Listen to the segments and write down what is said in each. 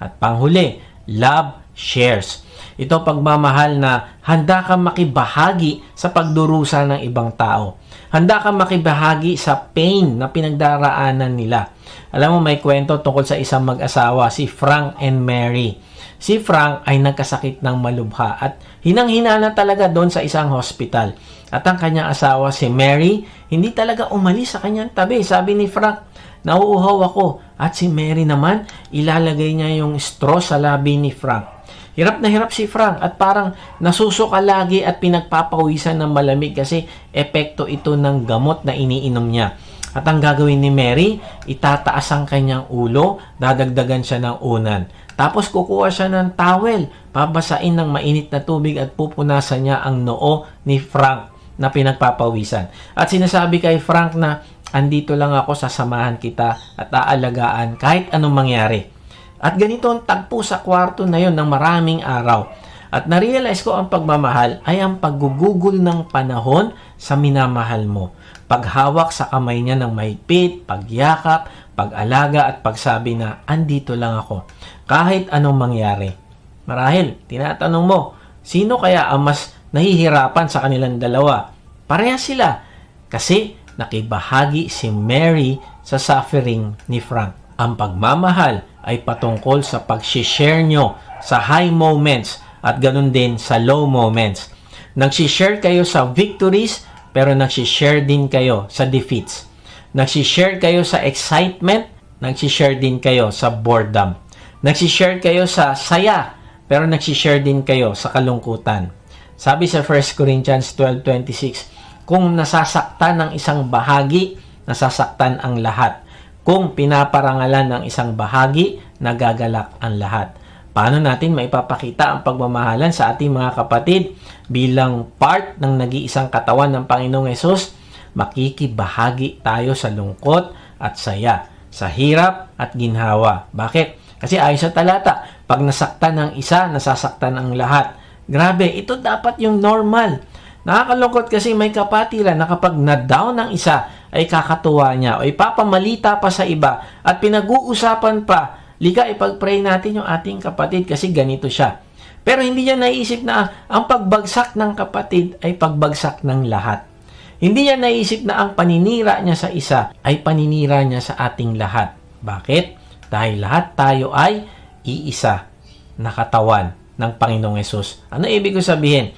At panghuli, love shares. Ito pagmamahal na handa kang makibahagi sa pagdurusa ng ibang tao. Handa kang makibahagi sa pain na pinagdaraanan nila. Alam mo, may kwento tungkol sa isang mag-asawa, si Frank and Mary. Si Frank ay nagkasakit ng malubha at hinang-hina na talaga doon sa isang hospital. At ang kanyang asawa, si Mary, hindi talaga umalis sa kanyang tabi. Sabi ni Frank, nauuhaw ako. At si Mary naman, ilalagay niya yung straw sa labi ni Frank. Hirap na hirap si Frank at parang nasusuka lagi at pinagpapawisan ng malamig kasi epekto ito ng gamot na iniinom niya. At ang gagawin ni Mary, itataas ang kanyang ulo, dadagdagan siya ng unan. Tapos kukuha siya ng towel, babasain ng mainit na tubig at pupunasan niya ang noo ni Frank na pinagpapawisan. At sinasabi kay Frank na, andito lang ako, sasamahan kita at aalagaan kahit anong mangyari. At ganito ang tagpo sa kwarto na yon ng maraming araw. At narealize ko ang pagmamahal ay ang paggugugol ng panahon sa minamahal mo. Paghawak sa kamay niya ng mahigpit, pagyakap, pag-alaga at pagsabi na andito lang ako. Kahit anong mangyari. Marahil, tinatanong mo, sino kaya ang mas nahihirapan sa kanilang dalawa? Pareha sila. Kasi nakibahagi si Mary sa suffering ni Frank. Ang pagmamahal ay patungkol sa pag-share nyo sa high moments at ganun din sa low moments. Nag-share kayo sa victories pero nag-share din kayo sa defeats. Nag-share kayo sa excitement, nag-share din kayo sa boredom. Nag-share kayo sa saya pero nag-share din kayo sa kalungkutan. Sabi sa 1 Corinthians 12.26, kung nasasaktan ng isang bahagi, nasasaktan ang lahat. Kung pinaparangalan ng isang bahagi, nagagalak ang lahat. Paano natin maipapakita ang pagmamahalan sa ating mga kapatid bilang part ng nag-iisang katawan ng Panginoong Yesus? Makikibahagi tayo sa lungkot at saya, sa hirap at ginhawa. Bakit? Kasi ayon sa talata, pag nasaktan ng isa, nasasaktan ang lahat. Grabe, ito dapat yung normal. Nakakalungkot kasi may kapatiran na kapag na-down ng isa, ay kakatuwa niya o ipapamalita pa sa iba at pinag-uusapan pa, liga ipag-pray natin yung ating kapatid kasi ganito siya. Pero hindi niya naisip na ang pagbagsak ng kapatid ay pagbagsak ng lahat. Hindi niya naisip na ang paninira niya sa isa ay paninira niya sa ating lahat. Bakit? Dahil lahat tayo ay iisa na katawan ng Panginoong Yesus. Ano ibig ko sabihin?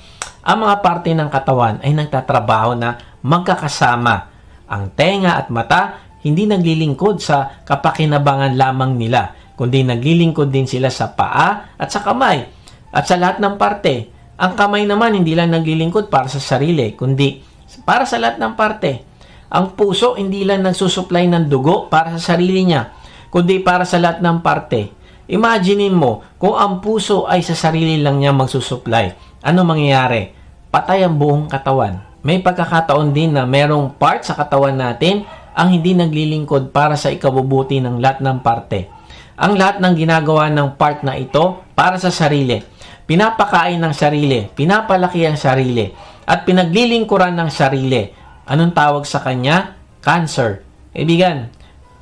Ang mga parte ng katawan ay nagtatrabaho na magkakasama. Ang tenga at mata hindi naglilingkod sa kapakinabangan lamang nila, kundi naglilingkod din sila sa paa at sa kamay. At sa lahat ng parte, ang kamay naman hindi lang naglilingkod para sa sarili, kundi para sa lahat ng parte. Ang puso hindi lang nagsusupply ng dugo para sa sarili niya, kundi para sa lahat ng parte. Imaginin mo, kung ang puso ay sa sarili lang niya magsusupply, ano mangyayari? Patay ang buong katawan. May pagkakataon din na merong part sa katawan natin ang hindi naglilingkod para sa ikabubuti ng lahat ng parte. Ang lahat ng ginagawa ng part na ito para sa sarili. Pinapakain ng sarili, pinapalaki ang sarili, at pinaglilingkuran ng sarili. Anong tawag sa kanya? Cancer. Ibigan,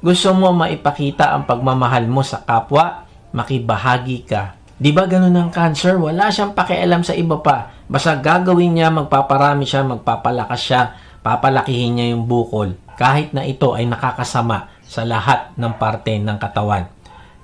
gusto mo maipakita ang pagmamahal mo sa kapwa, makibahagi ka. Di ba ganun ang cancer? Wala siyang pakialam sa iba pa. Basta gagawin niya, magpaparami siya, magpapalakas siya, papalakihin niya yung bukol. Kahit na ito ay nakakasama sa lahat ng parte ng katawan.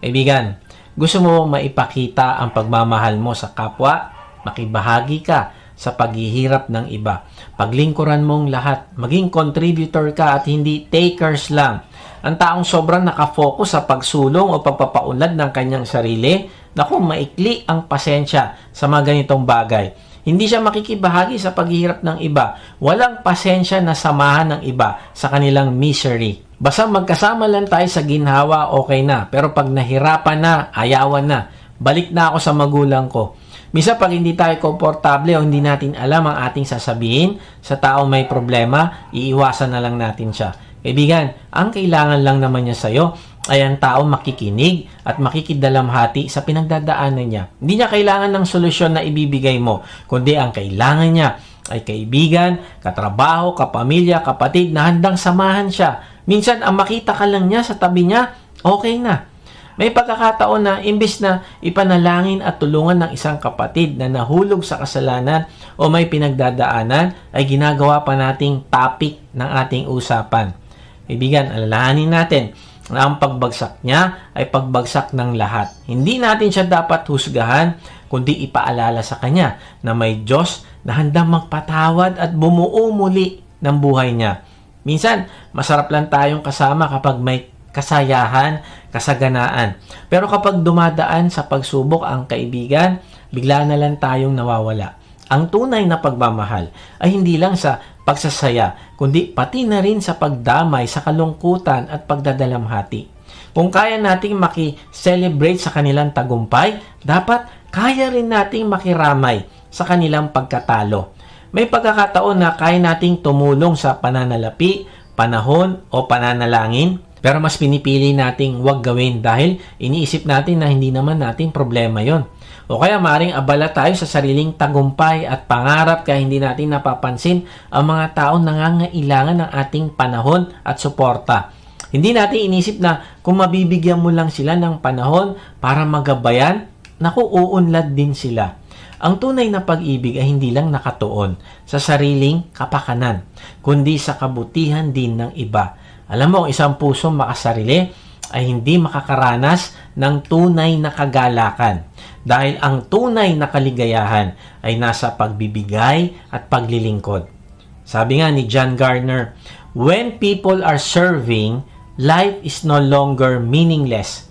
Kaibigan, gusto mo maipakita ang pagmamahal mo sa kapwa? Makibahagi ka sa paghihirap ng iba. Paglingkuran mong lahat, maging contributor ka at hindi takers lang. Ang taong sobrang nakafocus sa pagsulong o pagpapaunlad ng kanyang sarili, naku, maikli ang pasensya sa mga ganitong bagay. Hindi siya makikibahagi sa paghihirap ng iba. Walang pasensya na samahan ng iba sa kanilang misery. Basta magkasama lang tayo sa ginhawa, okay na. Pero pag nahirapan na, ayawan na. Balik na ako sa magulang ko. Misa pag hindi tayo komportable o hindi natin alam ang ating sasabihin sa tao may problema, iiwasan na lang natin siya. Kaibigan, ang kailangan lang naman niya sa'yo ay ang tao makikinig at makikidalamhati sa pinagdadaanan niya. Hindi niya kailangan ng solusyon na ibibigay mo, kundi ang kailangan niya ay kaibigan, katrabaho, kapamilya, kapatid na handang samahan siya. Minsan, ang makita ka lang niya sa tabi niya, okay na. May pagkakataon na imbis na ipanalangin at tulungan ng isang kapatid na nahulog sa kasalanan o may pinagdadaanan, ay ginagawa pa nating topic ng ating usapan. Ibigan, alalahanin natin na ang pagbagsak niya ay pagbagsak ng lahat. Hindi natin siya dapat husgahan, kundi ipaalala sa kanya na may Diyos na handang magpatawad at bumuo muli ng buhay niya. Minsan, masarap lang tayong kasama kapag may kasayahan, kasaganaan. Pero kapag dumadaan sa pagsubok ang kaibigan, bigla na lang tayong nawawala. Ang tunay na pagmamahal ay hindi lang sa pagsasaya, kundi pati na rin sa pagdamay sa kalungkutan at pagdadalamhati. Kung kaya nating maki-celebrate sa kanilang tagumpay, dapat kaya rin nating makiramay sa kanilang pagkatalo. May pagkakataon na kaya nating tumulong sa pananalapi, panahon o pananalangin, pero mas pinipili nating wag gawin dahil iniisip natin na hindi naman natin problema yon. O kaya maring abala tayo sa sariling tagumpay at pangarap kaya hindi natin napapansin ang mga taong nangangailangan ng ating panahon at suporta. Hindi natin inisip na kung mabibigyan mo lang sila ng panahon para magabayan, naku, uunlad din sila. Ang tunay na pag-ibig ay hindi lang nakatuon sa sariling kapakanan, kundi sa kabutihan din ng iba. Alam mo, isang pusong makasarili ay hindi makakaranas ng tunay na kagalakan dahil ang tunay na kaligayahan ay nasa pagbibigay at paglilingkod. Sabi nga ni John Gardner, When people are serving, life is no longer meaningless.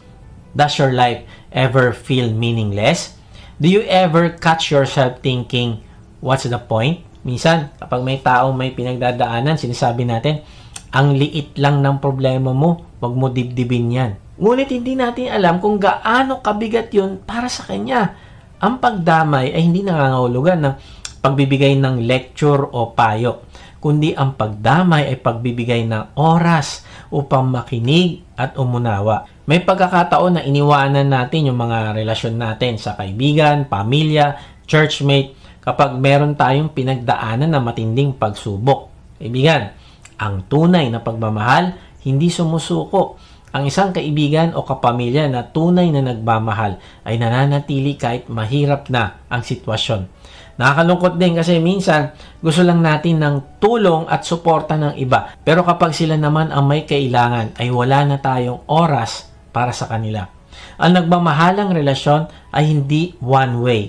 Does your life ever feel meaningless? Do you ever catch yourself thinking, what's the point? Minsan, kapag may tao may pinagdadaanan, sinasabi natin, ang liit lang ng problema mo, wag mo dibdibin yan. Ngunit hindi natin alam kung gaano kabigat yun para sa kanya. Ang pagdamay ay hindi nangangahulugan ng pagbibigay ng lecture o payo, kundi ang pagdamay ay pagbibigay ng oras upang makinig at umunawa. May pagkakataon na iniwanan natin yung mga relasyon natin sa kaibigan, pamilya, churchmate, kapag meron tayong pinagdaanan na matinding pagsubok. Kaibigan, ang tunay na pagmamahal, hindi sumusuko. Ang isang kaibigan o kapamilya na tunay na nagmamahal ay nananatili kahit mahirap na ang sitwasyon. Nakakalungkot din kasi minsan gusto lang natin ng tulong at suporta ng iba. Pero kapag sila naman ang may kailangan ay wala na tayong oras para sa kanila. Ang nagmamahalang relasyon ay hindi one way.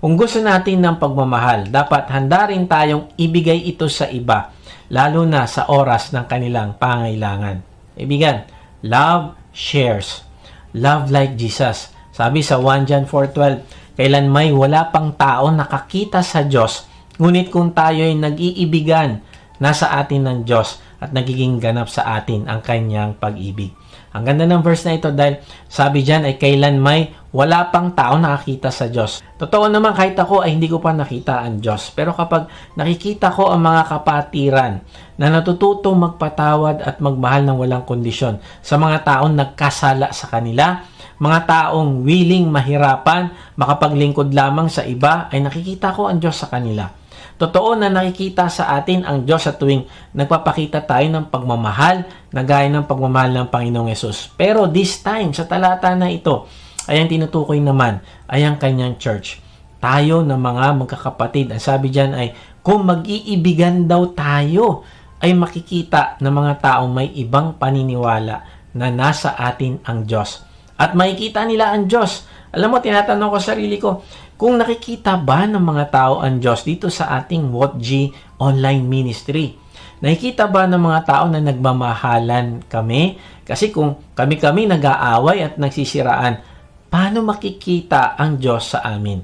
Kung gusto natin ng pagmamahal, dapat handa rin tayong ibigay ito sa iba, lalo na sa oras ng kanilang pangailangan. Ibigan, love shares. Love like Jesus. Sabi sa 1 John 4.12, kailan may wala pang tao nakakita sa Diyos, ngunit kung tayo ay nag-iibigan, nasa atin ng Diyos at nagiging ganap sa atin ang kanyang pag-ibig. Ang ganda ng verse na ito dahil sabi dyan ay kailan may wala pang tao nakakita sa Diyos. Totoo naman kahit ako ay hindi ko pa nakita ang Diyos. Pero kapag nakikita ko ang mga kapatiran na natututong magpatawad at magmahal ng walang kondisyon sa mga taong nagkasala sa kanila, mga taong willing mahirapan, makapaglingkod lamang sa iba, ay nakikita ko ang Diyos sa kanila. Totoo na nakikita sa atin ang Diyos sa tuwing nagpapakita tayo ng pagmamahal na gaya ng pagmamahal ng Panginoong Yesus. Pero this time, sa talata na ito, ay ang tinutukoy naman ay ang kanyang church. Tayo na mga magkakapatid, ang sabi dyan ay, kung mag-iibigan daw tayo, ay makikita ng mga taong may ibang paniniwala na nasa atin ang Diyos. At makikita nila ang Diyos. Alam mo, tinatanong ko sarili ko, kung nakikita ba ng mga tao ang Diyos dito sa ating WhatG online ministry? Nakikita ba ng mga tao na nagmamahalan kami? Kasi kung kami-kami nag-aaway at nagsisiraan, paano makikita ang Diyos sa amin?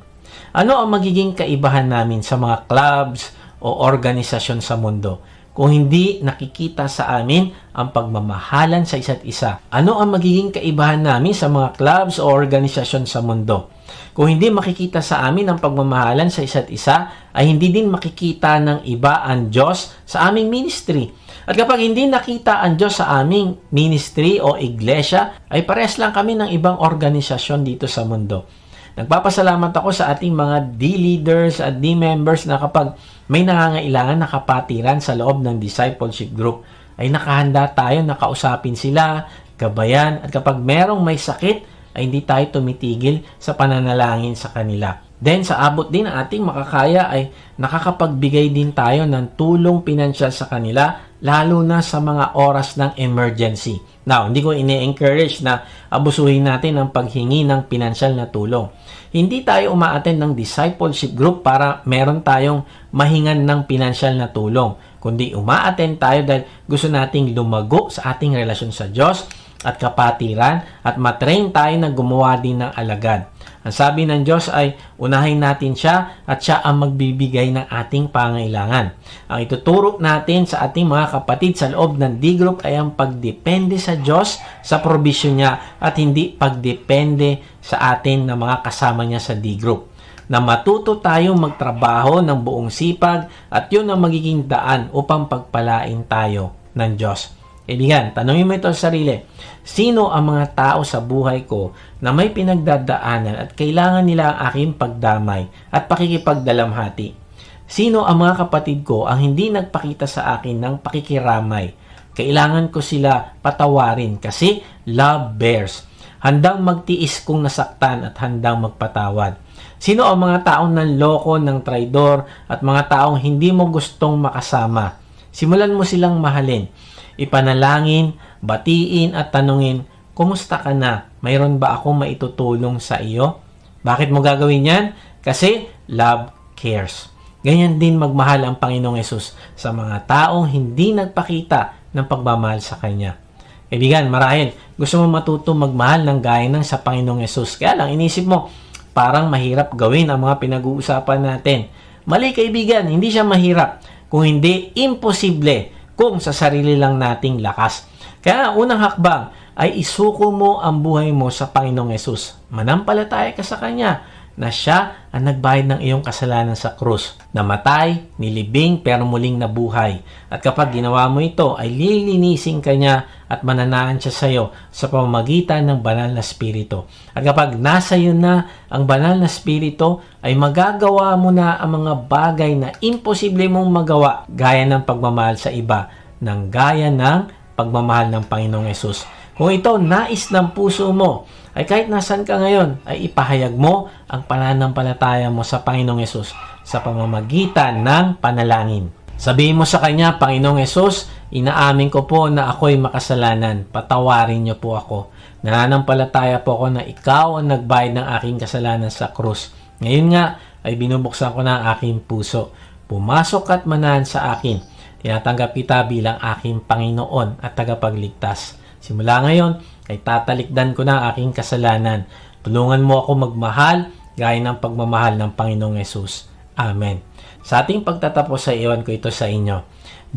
Ano ang magiging kaibahan namin sa mga clubs o organisasyon sa mundo? Kung hindi nakikita sa amin ang pagmamahalan sa isa't isa, ano ang magiging kaibahan namin sa mga clubs o organisasyon sa mundo? Kung hindi makikita sa amin ang pagmamahalan sa isa't isa, ay hindi din makikita ng iba ang Diyos sa aming ministry. At kapag hindi nakita ang Diyos sa aming ministry o iglesia, ay pares lang kami ng ibang organisasyon dito sa mundo. Nagpapasalamat ako sa ating mga D-leaders at D-members na kapag may nangangailangan na kapatiran sa loob ng discipleship group, ay nakahanda tayo na kausapin sila, gabayan, at kapag merong may sakit, ay hindi tayo tumitigil sa pananalangin sa kanila. Then sa abot din ng ating makakaya ay nakakapagbigay din tayo ng tulong pinansyal sa kanila lalo na sa mga oras ng emergency. Now, hindi ko ini-encourage na abusuhin natin ang paghingi ng pinansyal na tulong. Hindi tayo umaattend ng discipleship group para meron tayong mahingan ng pinansyal na tulong. Kundi umaattend tayo dahil gusto nating lumago sa ating relasyon sa Diyos at kapatiran at matrain tayo na gumawa din ng alagad. Ang sabi ng Diyos ay unahin natin siya at siya ang magbibigay ng ating pangailangan. Ang ituturo natin sa ating mga kapatid sa loob ng D-group ay ang pagdepende sa Diyos sa provision niya at hindi pagdepende sa atin na mga kasama niya sa D-group na matuto tayong magtrabaho ng buong sipag at yun ang magiging daan upang pagpalain tayo ng Diyos. Kaibigan, tanongin mo ito sa sarili. Sino ang mga tao sa buhay ko na may pinagdadaanan at kailangan nila ang aking pagdamay at pakikipagdalamhati? Sino ang mga kapatid ko ang hindi nagpakita sa akin ng pakikiramay? Kailangan ko sila patawarin kasi love bears. Handang magtiis kung nasaktan at handang magpatawad. Sino ang mga taong nanloko ng traidor at mga taong hindi mo gustong makasama? Simulan mo silang mahalin ipanalangin, batiin at tanungin, Kumusta ka na? Mayroon ba akong maitutulong sa iyo? Bakit mo gagawin yan? Kasi love cares. Ganyan din magmahal ang Panginoong Yesus sa mga taong hindi nagpakita ng pagmamahal sa Kanya. Kaibigan, marahil gusto mo matuto magmahal ng gaya ng sa Panginoong Yesus. Kaya lang, inisip mo, parang mahirap gawin ang mga pinag-uusapan natin. Mali kaibigan, hindi siya mahirap. Kung hindi, imposible kung sa sarili lang nating lakas. Kaya unang hakbang ay isuko mo ang buhay mo sa Panginoong Yesus. Manampalataya ka sa Kanya na siya ang nagbayad ng iyong kasalanan sa krus. Namatay, nilibing, pero muling nabuhay. At kapag ginawa mo ito, ay lilinisin ka niya at mananaan siya sa iyo sa pamamagitan ng banal na spirito. At kapag nasa iyo na ang banal na spirito, ay magagawa mo na ang mga bagay na imposible mong magawa gaya ng pagmamahal sa iba, ng gaya ng pagmamahal ng Panginoong Yesus. Kung ito nais ng puso mo, ay kahit nasan ka ngayon, ay ipahayag mo ang pananampalataya mo sa Panginoong Yesus sa pamamagitan ng panalangin. Sabihin mo sa Kanya, Panginoong Yesus, inaamin ko po na ako'y makasalanan. Patawarin niyo po ako. Nananampalataya po ako na ikaw ang nagbayad ng aking kasalanan sa krus. Ngayon nga, ay binubuksan ko na ang aking puso. Pumasok at manahan sa akin. Tinatanggap kita bilang aking Panginoon at tagapagligtas. Simula ngayon, ay tatalikdan ko na ang aking kasalanan. Tulungan mo ako magmahal gaya ng pagmamahal ng Panginoong Yesus. Amen. Sa ating pagtatapos sa iwan ko ito sa inyo.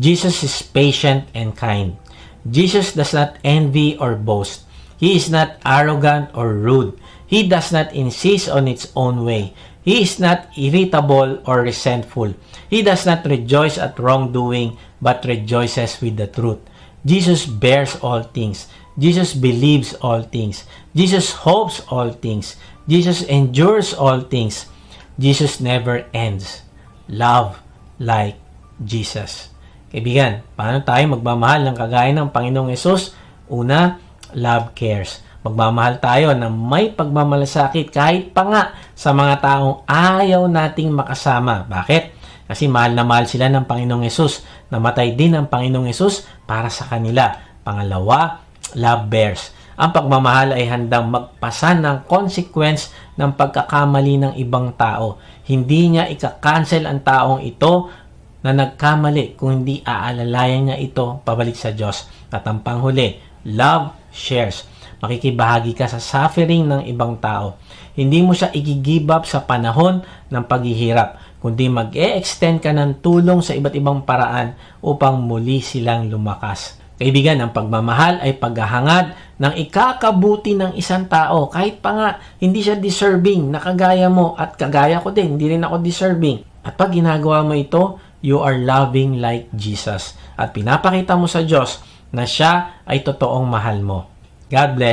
Jesus is patient and kind. Jesus does not envy or boast. He is not arrogant or rude. He does not insist on its own way. He is not irritable or resentful. He does not rejoice at wrongdoing, but rejoices with the truth. Jesus bears all things. Jesus believes all things. Jesus hopes all things. Jesus endures all things. Jesus never ends. Love like Jesus. Kaibigan, paano tayo magmamahal ng kagaya ng Panginoong Yesus? Una, love cares. Magmamahal tayo na may pagmamalasakit kahit pa nga sa mga taong ayaw nating makasama. Bakit? Kasi mahal na mahal sila ng Panginoong Yesus. Namatay din ang Panginoong Yesus para sa kanila. Pangalawa, love bears. Ang pagmamahal ay handang magpasan ng consequence ng pagkakamali ng ibang tao. Hindi niya ika-cancel ang taong ito na nagkamali kung hindi aalalayan niya ito pabalik sa Diyos. At ang panghuli, love shares. Makikibahagi ka sa suffering ng ibang tao. Hindi mo siya i-give up sa panahon ng paghihirap, kundi mag-e-extend ka ng tulong sa iba't ibang paraan upang muli silang lumakas. Kaibigan, ang pagmamahal ay paghahangad ng ikakabuti ng isang tao. Kahit pa nga, hindi siya deserving na kagaya mo at kagaya ko din, hindi rin ako deserving. At pag ginagawa mo ito, you are loving like Jesus. At pinapakita mo sa Diyos na siya ay totoong mahal mo. God bless.